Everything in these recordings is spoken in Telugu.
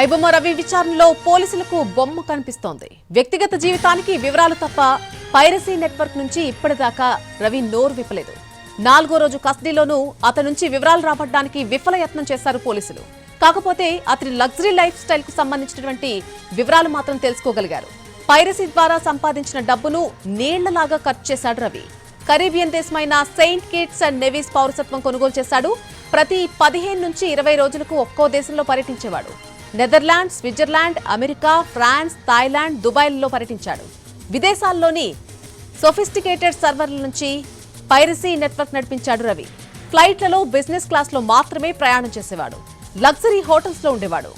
ఐబొమ్మ రవి విచారణలో పోలీసులకు బొమ్మ కనిపిస్తోంది. వ్యక్తిగత జీవితానికి వివరాలు తప్ప పైరసీ నెట్వర్క్ నుంచి ఇప్పటిదాకా రవి నోరు విప్పలేదు. నాలుగో రోజు కస్టడీలోనూ అతని నుంచి వివరాలు రాబట్టడానికి విఫల యత్నం చేశారు పోలీసులు. కాకపోతే అతని లగ్జరీ లైఫ్ స్టైల్కు సంబంధించినటువంటి వివరాలు మాత్రం తెలుసుకోగలిగారు. పైరసీ ద్వారా సంపాదించిన డబ్బును నీళ్ళలాగా ఖర్చు చేశాడు రవి. కరీబియన్ దేశమైన సెయింట్ కిట్స్ అండ్ నెవీస్ పౌరసత్వం కొనుగోలు చేశాడు. ప్రతి పదిహేను నుంచి ఇరవై రోజులకు ఒక్కో దేశంలో పర్యటించేవాడు. Netherland Switzerland America France Thailand దుబాయ్లలో పర్యటించాడు. విదేశాల్లోని సొఫిస్టికేటెడ్ సర్వర్ల నుంచి పైరసీ నెట్వర్క్ నడిపించాడు రవి. ఫ్లైట్లలో బిజినెస్ క్లాస్లో మాత్రమే ప్రయాణం చేసేవాడు. లగ్జరీ హోటల్స్లో ఉండేవాడు.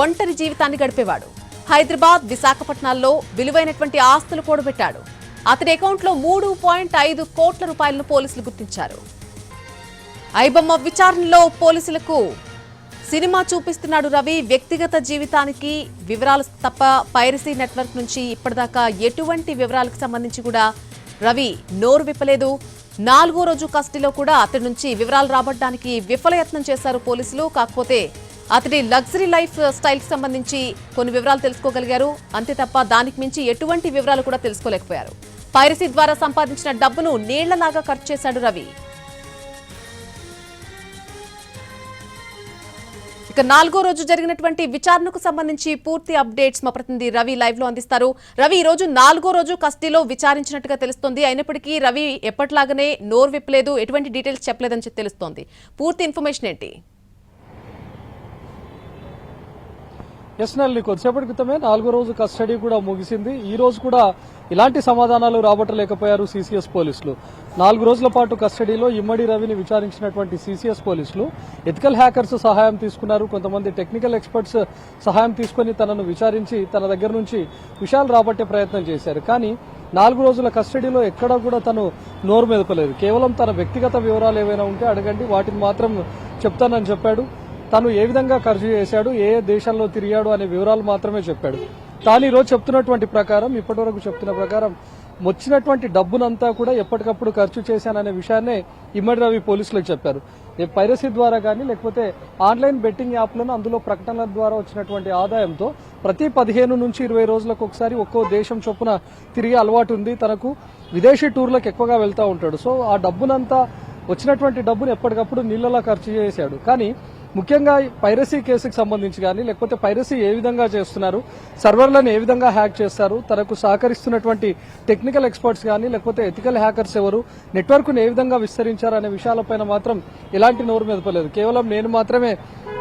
ఒంటరి జీవితాన్ని గడిపేవాడు. హైదరాబాద్ విశాఖపట్నాల్లో విలువైనటువంటి ఆస్తులు కూడబెట్టాడు. అతని అకౌంట్లో మూడు పాయింట్ ఐదు కోట్ల రూపాయలను పోలీసులు గుర్తించారు. ఐబొమ్మ విచారణలో పోలీసులకు సినిమా చూపిస్తున్నాడు రవి. వ్యక్తిగత జీవితానికి వివరాలు తప్ప పైరసీ నెట్వర్క్ నుంచి ఇప్పటిదాకా ఎటువంటి వివరాలకు సంబంధించి కూడా రవి నోరు విప్పలేదు. నాలుగో రోజు కస్టడీలో కూడా అతడి నుంచి వివరాలు రాబట్టడానికి విఫలయత్నం చేశారు పోలీసులు. కాకపోతే అతడి లగ్జరీ లైఫ్ స్టైల్కి సంబంధించి కొన్ని వివరాలు తెలుసుకోగలిగారు. అంతే తప్ప దానికి మించి ఎటువంటి వివరాలు కూడా తెలుసుకోలేకపోయారు. పైరసీ ద్వారా సంపాదించిన డబ్బును నీళ్ళలాగా ఖర్చు చేశాడు రవి. ఇక నాలుగో రోజు జరిగినటువంటి విచారణకు సంబంధించి పూర్తి అప్డేట్స్ మా ప్రతినిధి రవి లైవ్లో అందిస్తారు. రవి ఈ రోజు నాలుగో రోజు కస్టడీలో విచారించినట్టుగా తెలుస్తోంది. అయినప్పటికీ రవి ఎప్పటిలాగానే నోరు విప్పలేదు. ఎటువంటి డీటెయిల్స్ చెప్పలేదని చెప్పి తెలుస్తోంది. పూర్తి ఇన్ఫర్మేషన్ ఏంటి? ఎస్ నల్లి కొద్దిసేపటి క్రితమే నాలుగో రోజు కస్టడీ కూడా ముగిసింది. ఈ రోజు కూడా ఇలాంటి సమాధానాలు రాబట్టలేకపోయారు సీసీఎస్ పోలీసులు. నాలుగు రోజుల పాటు కస్టడీలో ఇమ్మడి రవిని విచారించినటువంటి సీసీఎస్ పోలీసులు ఎథికల్ హ్యాకర్స్ సహాయం తీసుకున్నారు. కొంతమంది టెక్నికల్ ఎక్స్పర్ట్స్ సహాయం తీసుకొని తనను విచారించి తన దగ్గర నుంచి విషయాలు రాబట్టే ప్రయత్నం చేశారు. కానీ నాలుగు రోజుల కస్టడీలో ఎక్కడా కూడా తను నోరు మెదపలేదు. కేవలం తన వ్యక్తిగత వివరాలు ఏవైనా ఉంటే అడగండి. వాటిని మాత్రం చెప్తానని చెప్పాడు. తను ఏ విధంగా ఖర్చు చేశాడు ఏ ఏ దేశాల్లో తిరిగాడు అనే వివరాలు మాత్రమే చెప్పాడు. తాను ఈరోజు చెప్తున్నటువంటి ప్రకారం ఇప్పటివరకు చెప్తున్న ప్రకారం వచ్చినటువంటి డబ్బునంతా కూడా ఎప్పటికప్పుడు ఖర్చు చేశాననే విషయాన్నే ఇమ్మడి రవి పోలీసులకు చెప్పారు. పైరసీ ద్వారా కానీ లేకపోతే ఆన్లైన్ బెట్టింగ్ యాప్లను అందులో ప్రకటనల ద్వారా వచ్చినటువంటి ఆదాయంతో ప్రతి పదిహేను నుంచి ఇరవై రోజులకు ఒకసారి ఒక్కో దేశం చొప్పున తిరిగే అలవాటు ఉంది. తనకు విదేశీ టూర్లకు ఎక్కువగా వెళ్తూ ఉంటాడు. సో ఆ డబ్బునంతా వచ్చినటువంటి డబ్బును ఎప్పటికప్పుడు నీళ్ళలా ఖర్చు చేశాడు. కానీ ముఖ్యంగా ఈ పైరసీ కేసుకు సంబంధించి కానీ లేకపోతే పైరసీ ఏ విధంగా చేస్తున్నారు సర్వర్లను ఏ విధంగా హ్యాక్ చేస్తారు తనకు సహకరిస్తున్నటువంటి టెక్నికల్ ఎక్స్పర్ట్స్ కానీ లేకపోతే ఎథికల్ హ్యాకర్స్ ఎవరు నెట్వర్క్ను ఏ విధంగా విస్తరించారు అనే విషయాలపైన మాత్రం ఎలాంటి నోరు మెదపలేదు. కేవలం నేను మాత్రమే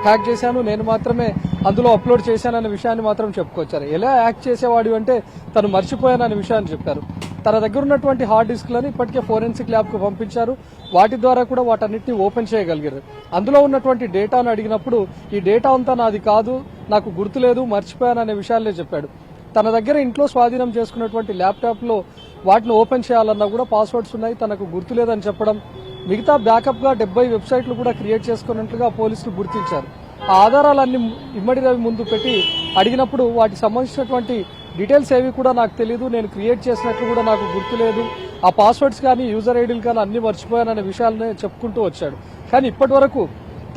హ్యాక్ చేశాను నేను మాత్రమే అందులో అప్లోడ్ చేశాననే విషయాన్ని మాత్రం చెప్పుకొచ్చారు. ఎలా హ్యాక్ చేసేవాడు అంటే తను మర్చిపోయాననే విషయాన్ని చెప్పారు. తన దగ్గర ఉన్నటువంటి హార్డ్ డిస్క్లను ఇప్పటికే ఫోరెన్సిక్ ల్యాబ్కు పంపించారు. వాటి ద్వారా కూడా వాటన్నిటిని ఓపెన్ చేయగలిగారు. అందులో ఉన్నటువంటి డేటాను అడిగినప్పుడు ఈ డేటా అంతా నాది కాదు నాకు గుర్తులేదు మర్చిపోయాననే విషయాలే చెప్పాడు. తన దగ్గర ఇంట్లో స్వాధీనం చేసుకున్నటువంటి ల్యాప్టాప్లో వాటిని ఓపెన్ చేయాలన్నా కూడా పాస్వర్డ్స్ ఉన్నాయి తనకు గుర్తులేదని చెప్పడం మిగతా బ్యాకప్గా డెబ్బై వెబ్సైట్లు కూడా క్రియేట్ చేసుకున్నట్లుగా పోలీసులు గుర్తించారు. ఆ ఆధారాలన్నీ ఇమ్మడి రవి ముందు పెట్టి అడిగినప్పుడు వాటికి సంబంధించినటువంటి డీటెయిల్స్ ఏవి కూడా నాకు తెలియదు నేను క్రియేట్ చేసినట్లు కూడా నాకు గుర్తులేదు. ఆ పాస్వర్డ్స్ కానీ యూజర్ ఐడీలు కానీ అన్ని మర్చిపోయాననే విషయాలనే చెప్పుకుంటూ వచ్చాడు. కానీ ఇప్పటి వరకు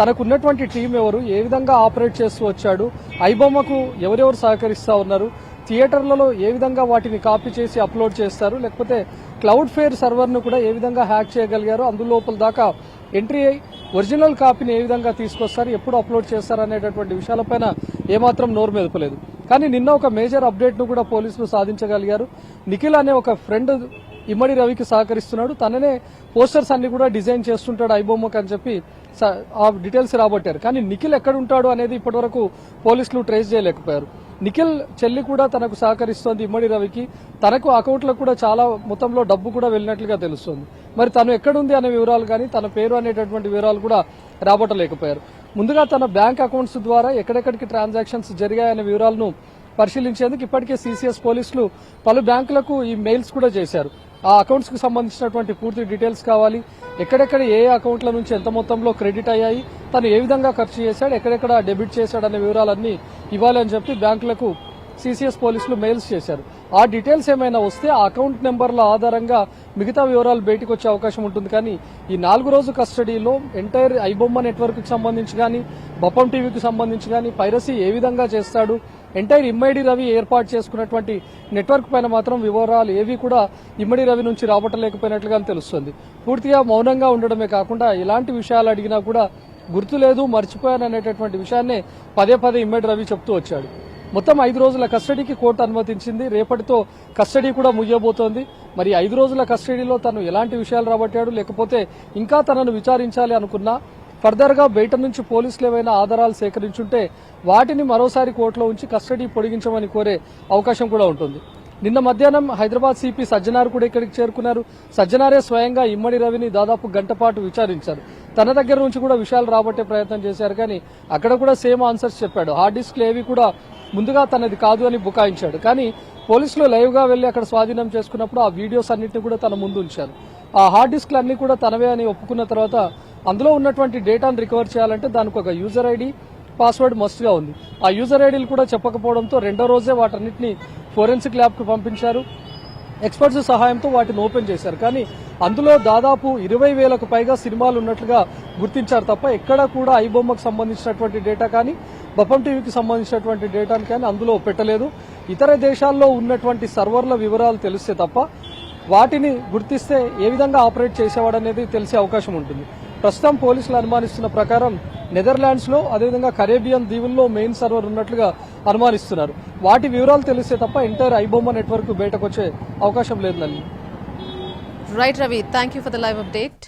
తనకున్నటువంటి టీం ఎవరు ఏ విధంగా ఆపరేట్ చేస్తూ వచ్చాడు ఐబొమ్మకు ఎవరెవరు సహకరిస్తూ ఉన్నారు థియేటర్లలో ఏ విధంగా వాటిని కాపీ చేసి అప్లోడ్ చేస్తారు లేకపోతే క్లౌడ్ ఫేర్ సర్వర్ను కూడా ఏ విధంగా హ్యాక్ చేయగలిగారు అందులోపల దాకా ఎంట్రీ అయి ఒరిజినల్ కాపీని ఏ విధంగా తీసుకొస్తారు ఎప్పుడు అప్లోడ్ చేస్తారు అనేటటువంటి విషయాలపైన ఏమాత్రం నోరు మెదపలేదు. కానీ నిన్న ఒక మేజర్ అప్డేట్ను కూడా పోలీసులు సాధించగలిగారు. నిఖిల్ అనే ఒక ఫ్రెండ్ ఇమ్మడి రవికి సహకరిస్తున్నాడు. తననే పోస్టర్స్ అన్ని కూడా డిజైన్ చేస్తుంటాడు ఐబొమ్మకి అని చెప్పి స- ఆ డీటెయిల్స్ రాబట్టారు. కానీ నిఖిల్ ఎక్కడుంటాడు అనేది ఇప్పటివరకు పోలీసులు ట్రేస్ చేయలేకపోయారు. నిఖిల్ చెల్లి కూడా తనకు సహకరిస్తోంది ఇమ్మడి రవికి. తనకు అకౌంట్లో కూడా చాలా మొత్తంలో డబ్బు కూడా వెళ్ళినట్లుగా తెలుస్తోంది. మరి తను ఎక్కడుంది అనే వివరాలు కానీ తన పేరు అనేటటువంటి వివరాలు కూడా రాబట్టలేకపోయారు. ముందుగా తన బ్యాంక్ అకౌంట్స్ ద్వారా ఎక్కడెక్కడికి ట్రాన్సాక్షన్స్ జరిగాయనే వివరాలను పరిశీలించేందుకు ఇప్పటికే సీసీఎస్ పోలీసులు పలు బ్యాంకులకు ఈ మెయిల్స్ కూడా చేశారు. ఆ అకౌంట్స్కు సంబంధించినటువంటి పూర్తి డీటెయిల్స్ కావాలి. ఎక్కడెక్కడ ఏ అకౌంట్ల నుంచి ఎంత మొత్తంలో క్రెడిట్ అయ్యాయి తను ఏ విధంగా ఖర్చు చేశాడు ఎక్కడెక్కడ డెబిట్ చేశాడు అనే వివరాలన్నీ ఇవ్వాలి అని చెప్పి బ్యాంకులకు సిసిఎస్ పోలీసులు మెయిల్స్ చేశారు. ఆ డీటెయిల్స్ ఏమైనా వస్తే ఆ అకౌంట్ నెంబర్ల ఆధారంగా మిగతా వివరాలు బయటకు వచ్చే అవకాశం ఉంటుంది. కానీ ఈ నాలుగు రోజు కస్టడీలో ఎంటైర్ ఐబొమ్మ నెట్వర్క్కి సంబంధించి కానీ బొప్పం టీవీకి సంబంధించి కానీ పైరసీ ఏ విధంగా చేస్తాడు ఎంటైర్ ఇమ్మడి రవి ఏర్పాటు చేసుకున్నటువంటి నెట్వర్క్ పైన మాత్రం వివరాలు ఏవి కూడా ఇమ్మడి రవి నుంచి రాబట్టలేకపోయినట్లుగా తెలుస్తుంది. పూర్తిగా మౌనంగా ఉండడమే కాకుండా ఎలాంటి విషయాలు అడిగినా కూడా గుర్తులేదు మర్చిపోయాను అనేటటువంటి విషయాన్నే పదే పదే ఇమ్మడి రవి చెప్తూ వచ్చాడు. మొత్తం ఐదు రోజుల కస్టడీకి కోర్టు అనుమతించింది. రేపటితో కస్టడీ కూడా ముగియబోతోంది. మరి ఐదు రోజుల కస్టడీలో తను ఎలాంటి విషయాలు రాబట్టాడు లేకపోతే ఇంకా తనను విచారించాలి అనుకున్నా ఫర్దర్గా బయట నుంచి పోలీసులు ఏవైనా ఆధారాలు సేకరించుంటే వాటిని మరోసారి కోర్టులో ఉంచి కస్టడీ పొడిగించమని కోరే అవకాశం కూడా ఉంటుంది. నిన్న మధ్యాహ్నం హైదరాబాద్ సిపి సజ్జనార్ కూడా ఇక్కడికి చేరుకున్నారు. సజ్జనారే స్వయంగా ఇమ్మడి రవిని దాదాపు గంట పాటు విచారించారు. తన దగ్గర నుంచి కూడా విషయాలు రాబట్టే ప్రయత్నం చేశారు కానీ అక్కడ కూడా సేమ్ ఆన్సర్స్ చెప్పాడు. హార్డ్ డిస్క్లు ఏవి కూడా ముందుగా తనది కాదు అని బుకాయించాడు. కానీ పోలీసులు లైవ్గా వెళ్ళి వెళ్ళి అక్కడ స్వాధీనం చేసుకున్నప్పుడు ఆ వీడియోస్ అన్నింటినీ కూడా తన ముందు ఉంచారు. ఆ హార్డ్ డిస్క్లు అన్ని కూడా తనవే అని ఒప్పుకున్న తర్వాత అందులో ఉన్నటువంటి డేటాను రికవర్ చేయాలంటే దానికి ఒక యూజర్ ఐడి పాస్వర్డ్ మస్ట్గా ఉంది. ఆ యూజర్ ఐడీలు కూడా చెప్పకపోవడంతో రెండో రోజే వాటన్నిటిని ఫోరెన్సిక్ ల్యాబ్కు పంపించారు. ఎక్స్పర్ట్స్ సహాయంతో వాటిని ఓపెన్ చేశారు. కానీ అందులో దాదాపు ఇరవై వేలకు పైగా సినిమాలు ఉన్నట్లుగా గుర్తించారు తప్ప ఎక్కడ కూడా ఐబొమ్మకు సంబంధించినటువంటి డేటా కానీ బపం టీవీకి సంబంధించినటువంటి డేటాను కానీ అందులో పెట్టలేదు. ఇతర దేశాల్లో ఉన్నటువంటి సర్వర్ల వివరాలు తెలిస్తే తప్ప వాటిని గుర్తిస్తే ఏ విధంగా ఆపరేట్ చేసేవాడనేది తెలిసే అవకాశం ఉంటుంది. ప్రస్తుతం పోలీసులు అనుమానిస్తున్న ప్రకారం నెదర్లాండ్స్లో అదేవిధంగా కరేబియన్ దీవుల్లో మెయిన్ సర్వర్ ఉన్నట్లుగా అనుమానిస్తున్నారు. వాటి వివరాలు తెలిస్తే తప్ప ఇంటర్ ఐబొమ్మ నెట్వర్క్ బయటకు వచ్చే అవకాశం లేదు నల్లి right Ravi thank you for the live update